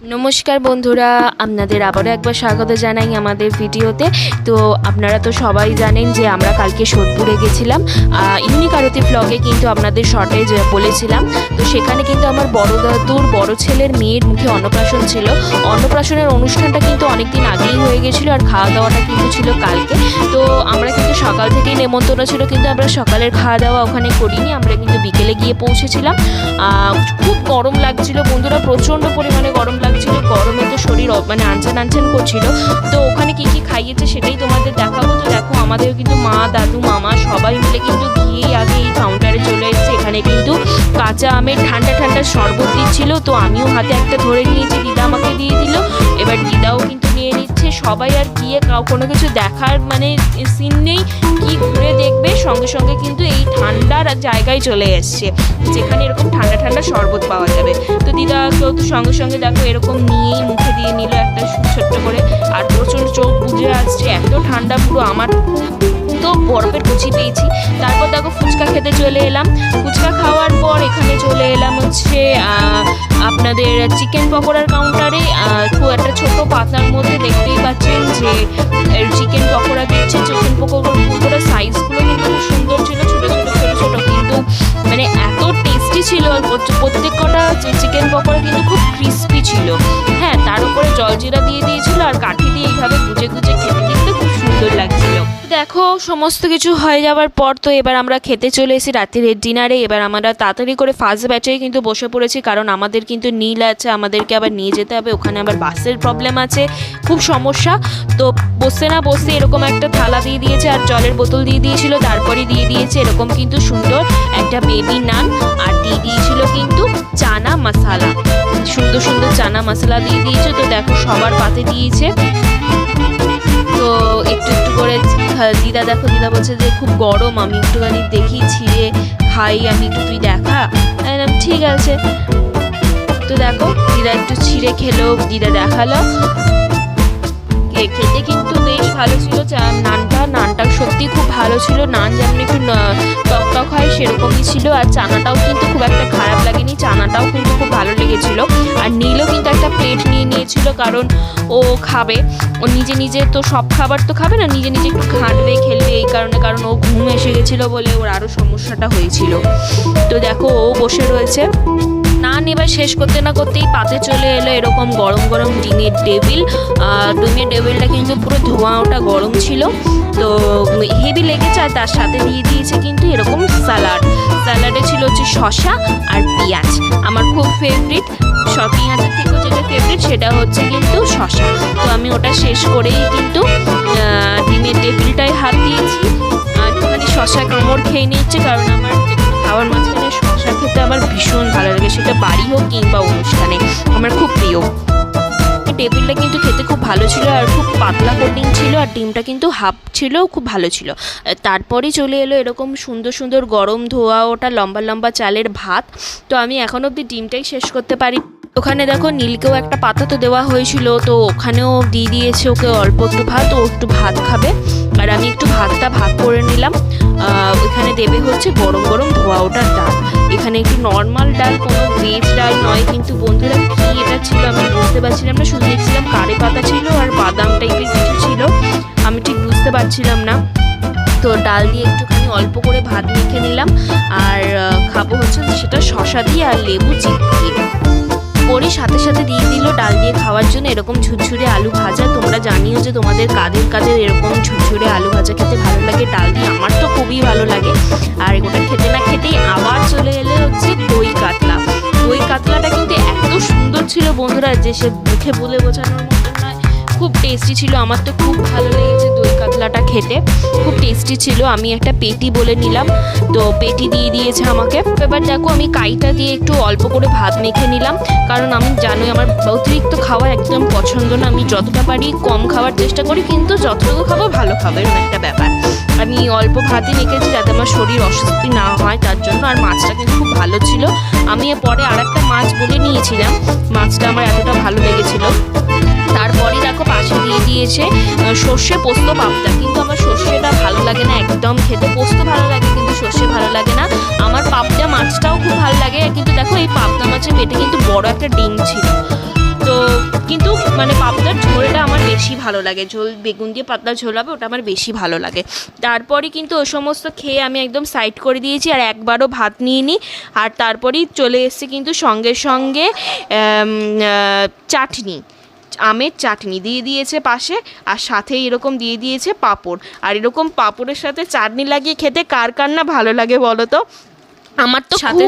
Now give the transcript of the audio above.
নমস্কার বন্ধুরা, আপনাদের আবারও একবার স্বাগত জানাই আমাদের ভিডিওতে। তো আপনারা তো সবাই জানেন যে আমরা কালকে সোদপুরে গেছিলাম। ইউনিক আরতি ব্লগে কিন্তু আপনাদের শর্টে বলেছিলাম। তো সেখানে কিন্তু আমার বড় দাদুর বড় ছেলের মেয়ের মুখে অন্নপ্রাশন ছিল। অন্নপ্রাশনের অনুষ্ঠানটা কিন্তু অনেক দিন আগেই হয়ে গেছিল আর খাওয়া দাওয়াটা কিন্তু ছিল কালকে। তো আমরা সকাল থেকেই নেমন্তন্ন ছিল, কিন্তু আমরা সকালের খাওয়া দাওয়া ওখানে করিনি। আমরা কিন্তু বিকেলে গিয়ে পৌঁছেছিলাম। খুব গরম লাগছিল বন্ধুরা, প্রচণ্ড পরিমাণে গরম লাগছিল। গরমে তো শরীর মানে আনচান আনচান করছিল। তো ওখানে কি কি খাইয়েছে সেটাই তোমাদের দেখাবো। তো দেখো, আমাদের কিন্তু মা, দাদু, মামা সবাই মিলে কিন্তু গিয়েই আগে এই কাউন্টারে চলে এসেছে। এখানে কিন্তু কাঁচা আমের ঠান্ডা ঠান্ডা শরবত দিচ্ছিল। তো আমিও হাতে একটা ধরে নিয়েছি, দিদা আমাকে দিয়ে দিল। এবার দিদাও কিন্তু নিয়ে নিচ্ছে। সবাই আর গিয়ে কাউ কোনো কিছু দেখার মানে সিন নেই। কি ঘুরে দেখবে? সঙ্গে সঙ্গে কিন্তু এই ঠান্ডার জায়গায় চলে এসছে। যেখানে এরকম ঠান্ডা ঠান্ডা শরবত পাওয়া যাবে। তো দিদা কেউ তো সঙ্গে সঙ্গে দেখো এরকম নিয়েই মুখে দিয়ে নিল একটা ছোট্ট করে। আর প্রচণ্ড চোখ বুঝে আসছে। এত ঠান্ডা পুরো আমার তো বরফের কুচি পেয়েছি। তারপর দেখো ফুচকা খেতে চলে এলাম। ফুচকা খাওয়ার পর এখানে চলে এলাম হচ্ছে আপনাদের চিকেন পকোড়ার কাউন্টারে খুব একটা ছোট পাতার মধ্যে দেখতেই পাচ্ছেন যে চিকেন পকোড়া দিচ্ছে। চিকেন পকোড়া পকোড়ার সাইজগুলো কিন্তু খুব সুন্দর ছিল, ছোটো ছোটো ছোটো ছোটো, কিন্তু মানে এত টেস্টি ছিল প্রত্যেক কটা চিকেন পকোড়া কিন্তু খুব ক্রিস্পি ছিল। হ্যাঁ তার উপরে জলজিরা দিয়ে দিয়েছিল আর কাঠি দিয়ে এইভাবে দেখো, সমস্ত কিছু হয়ে যাওয়ার পর তো এবার আমরা খেতে চলে এসেছি রাত্রির ডিনারে। এবার আমরা তাড়াতাড়ি করে ফার্স্ট ব্যাচে কিন্তু বসে পড়েছি, কারণ আমাদের কিন্তু নীল আছে, আমাদেরকে আবার নিয়ে যেতে হবে। ওখানে আবার বাসের প্রবলেম আছে, খুব সমস্যা। তো বসতে না বসতে এরকম একটা থালা দিয়ে দিয়েছে আর জলের বোতল দিয়ে দিয়েছিল, তারপরে দিয়ে দিয়েছে এরকম কিন্তু সুন্দর একটা বেবি নান আর দিয়ে দিয়েছিল কিন্তু চানা মশালা সুন্দর সুন্দর চানা মশলা দিয়ে দিয়েছে, তো দেখো সবার পাতে দিয়েছে। তো একটু দিদা দেখো, দিদা বলছে যে খুব গরম, আমি একটুখানি দেখি, ছিঁড়ে খাই, আমি একটু তুই দেখা। ঠিক আছে। তো দেখো, দিদা একটু ছিঁড়ে খেলো, দিদা দেখাল। খেতে কিন্তু বেশ ভালো ছিল নানটা নানটা সত্যি খুব ভালো ছিল, নান যেমন একটু ন- টক হয় সেরকমই ছিল আর চানাটাও কিন্তু খুব একটা খারাপ লাগেনি, চানাটাও কিন্তু খুব ভালো লেগেছিল। আর নীলও কিন্তু একটা প্লেট নিয়ে নিয়েছিল কারণ ও খাবে। ও নিজে নিজে তো সব খাবার তো খাবে না, নিজে নিজে একটু ঘাঁটবে, খেলবে এই কারণে, কারণ ও ঘুম এসে গেছিল বলে ওর আরও সমস্যাটা হয়েছিল। তো দেখো ও বসে রয়েছে। নান এবার শেষ করতে না করতেই পাতে চলে এলো এরকম গরম গরম ডিমের টেবিল। ডিমের টেবিলটা কিন্তু পুরো ধোঁয়া ওটা গরম ছিল। তো হেভি লেগেছে আর তার সাথে দিয়ে দিয়েছে কিন্তু শশা আর পেঁয়াজ। আমার খুব ফেভারিট সব পেঁয়াজের থেকেও যেটা ফেভারিট সেটা হচ্ছে কিন্তু শশা তো আমি ওটা শেষ করেই কিন্তু ডিমের টেবিলটায় হাত দিয়েছি। আর একটুখানি শশা কামড় খেয়ে নিচ্ছে কারণ আমার খাওয়ার মাঝখানে শশা খেতে আমার ভীষণ ভালো লাগে। সেটা বাড়ি হোক কিংবা অনুষ্ঠানে, আমার খুব প্রিয়। টেবিলটা কিন্তু খেতে ভালো ছিল আর খুব পাতলা কোটিং ছিল আর ডিমটা কিন্তু হাফ ছিল, খুব ভালো ছিল। তারপরে চলে এলো এরকম সুন্দর সুন্দর গরম ধোয়া, ওটা লম্বা লম্বা চালের ভাত। তো আমি এখন অব্দি ডিমটাই শেষ করতে পারি। ওখানে দেখো নীলকেও একটা পাতা তো দেওয়া হয়েছিল, তো ওখানেও দিয়ে দিয়েছে ওকে অল্প একটু ভাত, ও একটু ভাত খাবে। আর আমি একটু ভাতটা ভাগ করে নিলাম। ওখানে দেবে হচ্ছে গরম গরম ধোয়া ওটার ডাল। এখানে একটু নর্মাল ডাল, কোনো ভেজ ডাল নয়, কিন্তু বন্ধুরা কি এটা ছিল আমি বুঝতে পারছিলাম না, শুধু দেখছিলাম কারি পাতা ছিল আর বাদাম টাইপের কিছু ছিল। আমি ঠিক বুঝতে পারছিলাম না। তো ডাল দিয়ে একটুখানি অল্প করে ভাত মেখে নিলাম। আর খাব হচ্ছে সেটা শশা দিয়ে আর লেবু চিপকে ওরই সাথে সাথে দিয়ে দিল ডাল দিয়ে খাওয়ার জন্য এরকম ঝুরঝুরে আলু ভাজা। তোমরা জানিও যে তোমাদের কাদের কাদের এরকম ঝুরঝুরে আলু ভাজা খেতে ভালো লাগে। ডাল দিয়ে আমার তো খুবই ভালো লাগে। আর ওটা খেতে না খেতেই আবার চলে এলে হচ্ছে দই কাতলা। দই কাতলাটা কিন্তু এত সুন্দর ছিল বন্ধুরা যে সে মুখে বলে বোঝানোর খুব টেস্টি ছিল। আমার তো খুব ভালো লেগেছে দই কাতলাটা খেতে। খুব টেস্টি ছিল। আমি একটা পেটি বলে নিলাম। তো পেটি দিয়ে দিয়েছে আমাকে। এবার দেখো আমি কাইটা দিয়ে একটু অল্প করে ভাত মেখে নিলাম। কারণ আমি জানোই আমার অতিরিক্ত খাওয়া একদম পছন্দ না। আমি যতটা পারি কম খাওয়ার চেষ্টা করি, কিন্তু যতটুকু খাব ভালো খাব। এরকম একটা ব্যাপার। আমি অল্প ভাতই মেখেছি যাতে আমার শরীর অস্বস্তি না হয়, তার জন্য। আর মাছটা কিন্তু খুব ভালো ছিল। আমি পরে আর একটা মাছ বলে নিয়েছিলাম। মাছটা আমার এতটা ভালো লেগেছিল। আহ, সর্ষে পোস্ত পাপটা কিন্তু আমার সর্ষেটা ভালো লাগে না একদম খেতে পোস্ত ভালো লাগে কিন্তু সর্ষে ভালো লাগে না। আমার পাপটা মাছটাও খুব ভালো লাগে কিন্তু দেখো এই পাবদা মাছের পেটে কিন্তু বড় একটা ডিম ছিল। তো কিন্তু মানে পাবদার ঝোলটা আমার বেশি ভালো লাগে ঝোল বেগুন দিয়ে পাতলা ঝোল হবে ওটা আমার বেশি ভালো লাগে। তারপরে কিন্তু ও সমস্ত খেয়ে আমি একদম সাইড করে দিয়েছি আর একবারও ভাত নিয়ে নিই আর তারপরেই চলে এসছে কিন্তু সঙ্গে সঙ্গে চাটনি। আমের চাটনি দিয়ে দিয়েছে পাশে আর সাথে এরকম দিয়ে দিয়েছে পাঁপড়। আর এরকম পাঁপড়ের সাথে চাটনি লাগিয়ে খেতে কার কার না ভালো লাগে বলো তো? আমার তো সাথে